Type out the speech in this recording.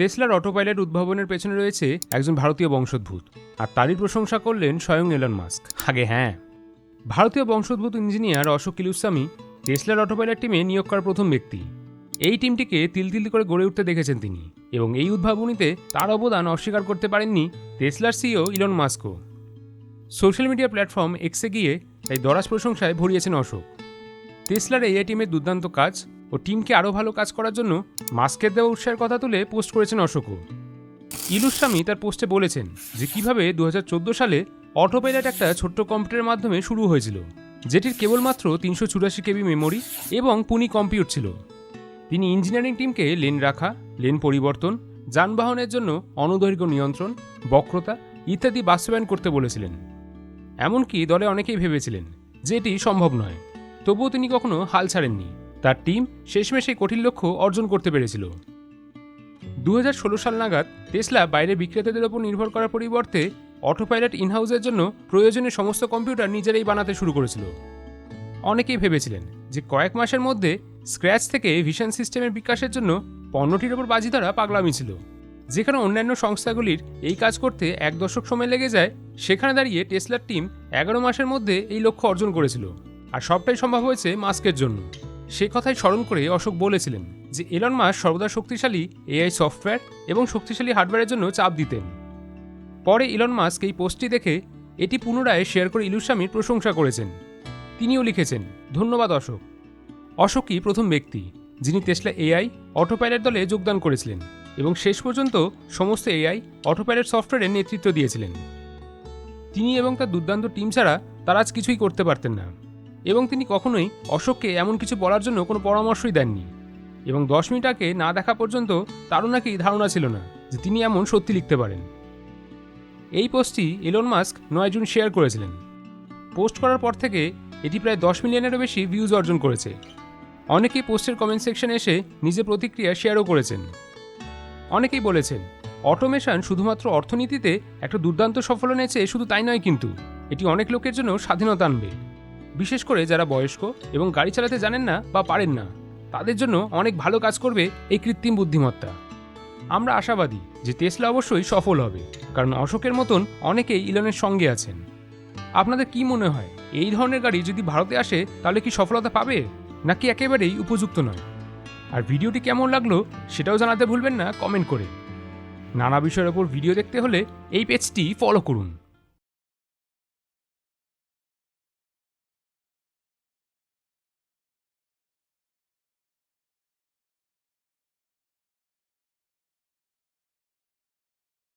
টেসলার auto pilot উদ্ভাবনের পেছনে রয়েছে একজন ভারতীয় বংশোদ্ভূত। আর তারই প্রশংসা করলেন স্বয়ং এলন মাস্ক। আগে হ্যাঁ। ভারতীয় বংশোদ্ভূত ইঞ্জিনিয়ার অশোক কিলুস্বামী টেসলার অটো পাইলট টিমে নিয়োগ করা প্রথম ব্যক্তি। এই টিমটিকে তিল তিল করে গড়ে উঠতে দেখেছেন তিনি এবং এই উদ্ভাবনীতে তার অবদান অস্বীকার করতে পারেননি টেসলার সিও ইলন মাস্কও। সোশ্যাল মিডিয়া প্ল্যাটফর্ম এক্সে গিয়ে তাই দরাজ প্রশংসায় ভরিয়েছেন অশোক। টেসলার এআই টিমের দুর্দান্ত কাজ ও টিমকে আরও ভালো কাজ করার জন্য মাস্কের দেওয়া উৎসাহের কথা তুলে পোস্ট করেছেন অশোকও ইলুস্বামী তার পোস্টে বলেছেন যে কীভাবে দু সালে অটো একটা ছোট্ট কম্পিউটারের মাধ্যমে শুরু হয়েছিল, যেটির কেবলমাত্র তিনশো চুরাশি কেবি মেমোরি এবং পুনি কম্পিউট ছিল। তিনি ইঞ্জিনিয়ারিং টিমকে লেন রাখা, লেন পরিবর্তন, যানবাহনের জন্য অনুদৈর্ঘ্য নিয়ন্ত্রণ, বক্রতা ইত্যাদি বাস্তবায়ন করতে বলেছিলেন। এমনকি দলে অনেকেই ভেবেছিলেন যে এটি সম্ভব নয়, তবুও তিনি কখনো হাল ছাড়েননি। তার টিম শেষমেশ এই কঠিন লক্ষ্য অর্জন করতে পেরেছিল। দু হাজার ষোলো সাল নাগাদ টেসলা বাইরে বিক্রেতাদের ওপর নির্ভর করার পরিবর্তে অটো পাইলট ইনহাউসের জন্য প্রয়োজনীয় সমস্ত কম্পিউটার নিজেরাই বানাতে শুরু করেছিল। অনেকেই ভেবেছিলেন যে কয়েক মাসের মধ্যে স্ক্র্যাচ থেকে ভিশন সিস্টেমের বিকাশের জন্য পণ্যটির ওপর বাজি ধরা পাগলামি ছিল, যেখানে অন্যান্য সংস্থাগুলির এই কাজ করতে এক দশক সময় লেগে যায়, সেখানে দাঁড়িয়ে টেসলার টিম এগারো মাসের মধ্যে এই লক্ষ্য অর্জন করেছিল, আর সবটাই সম্ভব হয়েছে মাস্কের জন্য। সে কথাই স্মরণ করে অশোক বলেছিলেন যে এলন মাস সর্বদা শক্তিশালী এআই সফটওয়্যার এবং শক্তিশালী হার্ডওয়্যারের জন্য চাপ দিতেন। পরে ইলন মাস্ক এই পোস্টটি দেখে এটি পুনরায় শেয়ার করে ইলুস্বামীর প্রশংসা করেছেন। তিনিও লিখেছেন, ধন্যবাদ অশোক। অশোকই প্রথম ব্যক্তি যিনি টেসলা এআই অটো পাইলট দলে যোগদান করেছিলেন এবং শেষ পর্যন্ত সমস্ত এআই অটো পাইলট সফটওয়্যারের নেতৃত্ব দিয়েছিলেন। তিনি এবং তার দুর্দান্ত টিম ছাড়া তারা আজ কিছুই করতে পারতেন না। এবং তিনি কখনোই অশোককে এমন কিছু বলার জন্য কোনো পরামর্শই দেননি। এবং দশ মিনিট আগে না দেখা পর্যন্ত তারও নাকি ধারণা ছিল না যে তিনি এমন সত্যি লিখতে পারেন। এই পোস্টটি এলন মাস্ক নয় জুন শেয়ার করেছিলেন। পোস্ট করার পর থেকে এটি প্রায় দশ মিলিয়নেরও বেশি ভিউজ অর্জন করেছে। অনেকেই পোস্টের কমেন্ট সেকশনে এসে নিজের প্রতিক্রিয়া শেয়ারও করেছেন। অনেকেই বলেছেন, অটোমেশন শুধুমাত্র অর্থনীতিতে একটা দুর্দান্ত সফল এনেছে, শুধু তাই নয় কিন্তু। এটি অনেক লোকের জন্য স্বাধীনতা আনবে। বিশেষ করে যারা বয়স্ক এবং গাড়ি চালাতে জানেন না বা পারেন না, তাদের জন্য অনেক ভালো কাজ করবে এই কৃত্রিম বুদ্ধিমত্তা। আমরা আশাবাদী যে টেসলা অবশ্যই সফল হবে, কারণ অশোকের মতন অনেকেই ইলনের সঙ্গে আছেন। আপনাদের কি মনে হয়, এই ধরনের গাড়ি যদি ভারতে আসে, তাহলে কি সফলতা পাবে? নাকি একেবারেই উপযুক্ত নয়? আর ভিডিওটি কেমন লাগল, সেটাও জানাতে ভুলবেন না কমেন্ট করে। নানা বিষয়ের ওপর ভিডিও দেখতে হলে এই পেজটি ফলো করুন।